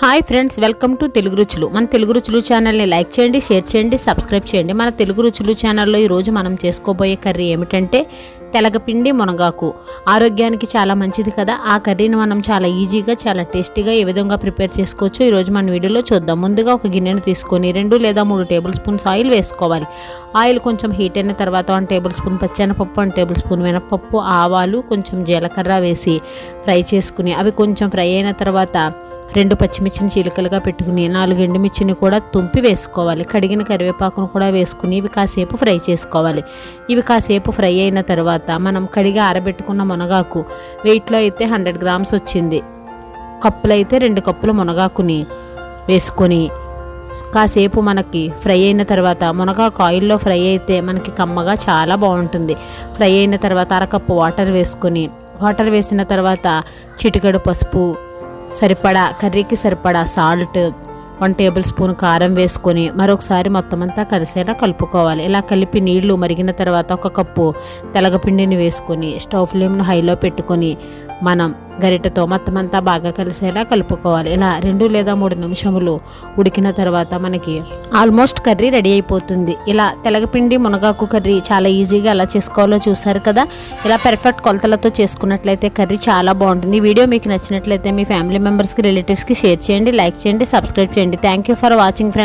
Hi friends welcome to Telugu రుచులు. మన తెలుగు రుచులు ఛానల్ని లైక్ చేయండి షేర్ చేయండి సబ్స్క్రైబ్ చేయండి. మన తెలుగు రుచులు ఛానల్లో ఈరోజు మనం చేసుకోబోయే కర్రీ ఏమిటంటే తెలగపిండి మునగాకు. ఆరోగ్యానికి చాలా మంచిది కదా. ఆ కర్రీని మనం చాలా ఈజీగా చాలా టేస్టీగా ఏ విధంగా ప్రిపేర్ చేసుకోవచ్చు ఈరోజు మన వీడియోలో చూద్దాం. ముందుగా ఒక గిన్నెను తీసుకొని రెండు లేదా మూడు టేబుల్ స్పూన్స్ ఆయిల్ వేసుకోవాలి. ఆయిల్ కొంచెం హీట్ అయిన తర్వాత వన్ టేబుల్ స్పూన్ పచ్చెనపప్పు వన్ టేబుల్ స్పూన్ మినపప్పు ఆవాలు కొంచెం జీలకర్ర వేసి ఫ్రై చేసుకుని అవి కొంచెం ఫ్రై అయిన తర్వాత రెండు పచ్చిమిర్చిని చీలికలుగా పెట్టుకుని నాలుగు ఎండుమిర్చిని కూడా తుంపి వేసుకోవాలి. కడిగిన కరివేపాకును కూడా వేసుకుని ఇవి కాసేపు ఫ్రై చేసుకోవాలి. ఇవి కాసేపు ఫ్రై అయిన తర్వాత మనం కడిగి ఆరబెట్టుకున్న మునగాకు వెయిట్లో అయితే హండ్రెడ్ గ్రామ్స్ వచ్చింది. కప్పులు అయితే రెండు కప్పుల మునగాకుని వేసుకొని కాసేపు మనకి ఫ్రై అయిన తర్వాత మునగాకు ఆయిల్లో ఫ్రై అయితే మనకి కమ్మగా చాలా బాగుంటుంది. ఫ్రై అయిన తర్వాత అరకప్పు వాటర్ వేసుకొని వాటర్ వేసిన తర్వాత చిటికడు పసుపు సరిపడా కర్రీకి సరిపడా సాల్ట్ వన్ టేబుల్ స్పూన్ కారం వేసుకొని మరొకసారి మొత్తం అంతా కలిసేలా కలుపుకోవాలి. ఇలా కలిపి నీళ్ళు మరిగిన తర్వాత ఒక కప్పు తెలగపిండిని వేసుకొని స్టవ్ ఫ్లేమ్ను హైలో పెట్టుకొని మనం గరిటతో మొత్తం అంతా బాగా కలిసేలా కలుపుకోవాలి. ఇలా రెండు లేదా మూడు నిమిషములు ఉడికిన తర్వాత మనకి ఆల్మోస్ట్ కర్రీ రెడీ అయిపోతుంది. ఇలా తెలగపిండి మునగాకు కర్రీ చాలా ఈజీగా ఎలా చేసుకోవాలో చూసారు కదా? ఇలా పెర్ఫెక్ట్ కొలతలతో చేసుకున్నట్లయితే కర్రీ చాలా బాగుంటుంది. వీడియో మీకు నచ్చినట్లయితే మీ ఫ్యామిలీ మెంబర్స్కి రిలేటివ్స్కి షేర్ చేయండి లైక్ చేయండి సబ్స్క్రైబ్ చేయండి. Thank you for watching friends